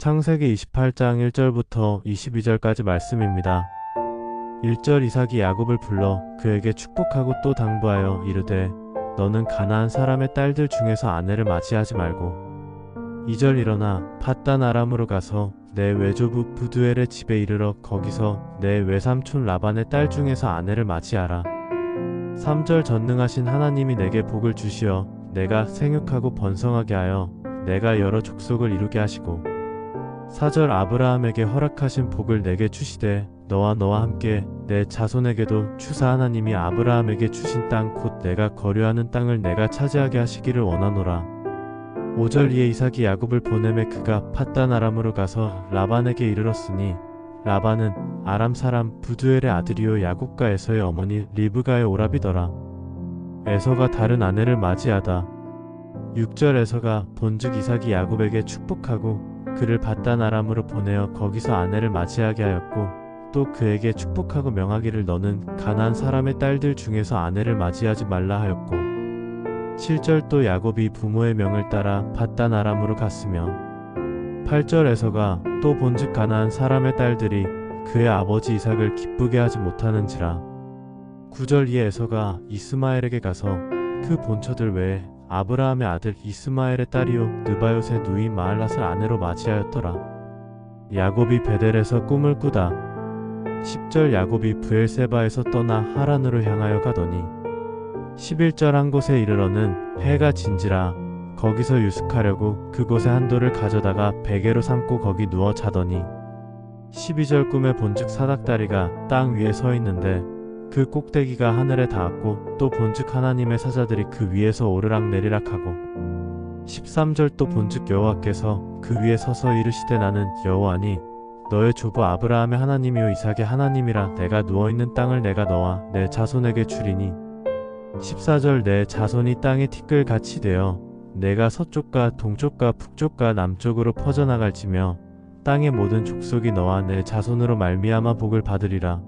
창세기 28장 1절부터 22절까지 말씀입니다. 1절 이삭이 야곱을 불러 그에게 축복하고 또 당부하여 이르되 너는 가나안 사람의 딸들 중에서 아내를 맞이하지 말고 2절 일어나 팟단 아람으로 가서 내 외조부 부두엘의 집에 이르러 거기서 내 외삼촌 라반의 딸 중에서 아내를 맞이하라 3절 전능하신 하나님이 내게 복을 주시어 내가 생육하고 번성하게 하여 내가 여러 족속을 이루게 하시고 4절 아브라함에게 허락하신 복을 내게 주시되 너와 너와 함께 내 자손에게도 추사 하나님이 아브라함에게 주신 땅 곧 내가 거류하는 땅을 내가 차지하게 하시기를 원하노라. 5절 이에 이삭이 야곱을 보내매 그가 팟단 아람으로 가서 라반에게 이르렀으니 라반은 아람 사람 부두엘의 아들이요 야곱과 에서의 어머니 리브가의 오라비더라. 에서가 다른 아내를 맞이하다. 6절 에서가 본즉 이삭이 야곱에게 축복하고 그를 밧단 아람으로 보내어 거기서 아내를 맞이하게 하였고 또 그에게 축복하고 명하기를 너는 가난 사람의 딸들 중에서 아내를 맞이하지 말라 하였고 7절 또 야곱이 부모의 명을 따라 밧단 아람으로 갔으며 8절에서가 또 본즉 가나안 사람의 딸들이 그의 아버지 이삭을 기쁘게 하지 못하는지라 9절 이에 에서가 이스마엘에게 가서 그 본처들 외에 아브라함의 아들 이스마엘의 딸이요 느바요의 누이 마알랏을 아내로 맞이하였더라. 야곱이 베델에서 꿈을 꾸다 10절 야곱이 브엘세바에서 떠나 하란으로 향하여 가더니 11절 한 곳에 이르러는 해가 진지라 거기서 유숙하려고 그곳에 한 돌을 가져다가 베개로 삼고 거기 누워 자더니 12절 꿈에 본즉 사닥다리가 땅 위에 서 있는데 그 꼭대기가 하늘에 닿았고 또 본즉 하나님의 사자들이 그 위에서 오르락 내리락 하고 13절 또 본즉 여호와께서 그 위에 서서 이르시되 나는 여호와니 너의 조부 아브라함의 하나님이요 이삭의 하나님이라 내가 누워있는 땅을 내가 너와 내 자손에게 주리니 14절 내 자손이 땅에 티끌같이 되어 내가 서쪽과 동쪽과 북쪽과 남쪽으로 퍼져나갈지며 땅의 모든 족속이 너와 내 자손으로 말미암아 복을 받으리라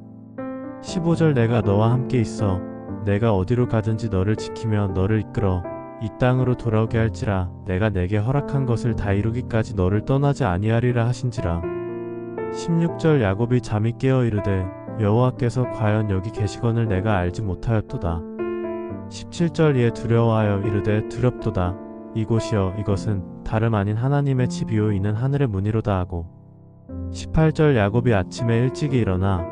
15절 내가 너와 함께 있어. 내가 어디로 가든지 너를 지키며 너를 이끌어 이 땅으로 돌아오게 할지라. 내가 내게 허락한 것을 다 이루기까지 너를 떠나지 아니하리라 하신지라. 16절 야곱이 잠이 깨어 이르되 여호와께서 과연 여기 계시거늘 내가 알지 못하였도다. 17절 이에 두려워하여 이르되 두렵도다. 이곳이여 이것은 다름 아닌 하나님의 집이요 이는 하늘의 문이로다 하고. 18절 야곱이 아침에 일찍이 일어나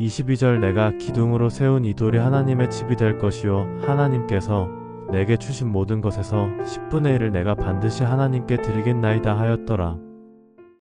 22절 내가 기둥으로 세운 이 돌이 하나님의 집이 될 것이요 하나님께서 내게 주신 모든 것에서 10분의 1을 내가 반드시 하나님께 드리겠나이다 하였더라